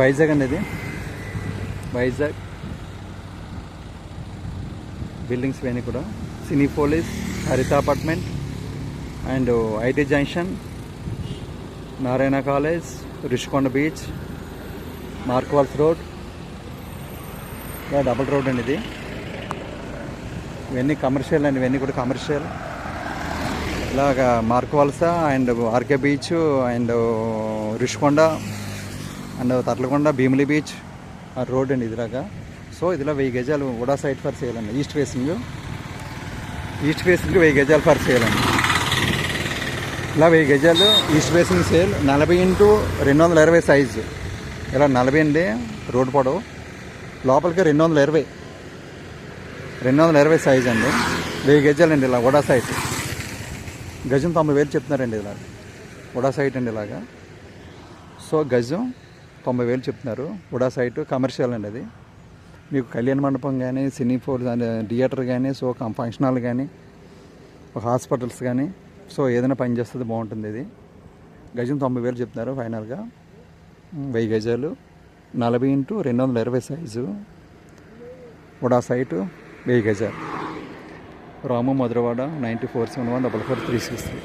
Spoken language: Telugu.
వైజాగ్ అండి ఇది వైజాగ్. బిల్డింగ్స్ ఇవన్నీ కూడా. Cine police Haritha apartment and IT junction Narayana college Rishikonda beach మార్క్వాల్స్ road. ఇలా డబుల్ రోడ్ అండి ఇది. ఇవన్నీ కమర్షియల్ అండి ఇవన్నీ కూడా కమర్షియల్. ఇలాగా మార్క్వాల్సా and R K beach and Rishikonda. And Tarlakonda Bheemili beach road అండి ఇదిలాగా. సో ఇదిలా వెయ్యి గజాలు ఉడా సైడ్ ఫర్ సేల్ అండి. ఈస్ట్ ఫేసింగ్ ఈస్ట్ ఫేసింగ్ వెయ్యి గజాలు ఫర్ సేల్ అండి. ఇలా వెయ్యి గజాలు ఈస్ట్ ఫేసింగ్ సేల్ నలభై ఇంటూ రెండు వందల ఇరవై సైజు. ఇలా నలభై అండి రోడ్డు పొడవు. లోపలికి రెండు వందల ఇరవై రెండు వందల ఇరవై సైజ్ అండి. వెయ్యి గజాలండి ఇలా ఉడా సైట్. గజం తొంభై వేలు చెప్తున్నారండి ఇలా ఉడా సైట్ అండి ఇలాగా. సో గజం తొంభై వేలు చెప్తున్నారు. ఉడా సైట్ కమర్షియల్ అండి అది. మీకు కళ్యాణ మండపం కానీ సినీ ఫోర్ థియేటర్ కానీ సో ఫంక్షన్ హాల్ కానీ ఒక హాస్పిటల్స్ కానీ సో ఏదైనా పని చేస్తుంది బాగుంటుంది ఇది. గజం తొంభై వేలు చెప్తున్నారు ఫైనల్గా. వెయ్యి గజాలు. నలభై ఇంటూ రెండు వందల ఇరవై సైజు. ఉడా సైటు వెయ్యి గజాలు. Ramu Madhurawada ninety four seven one double four three six three.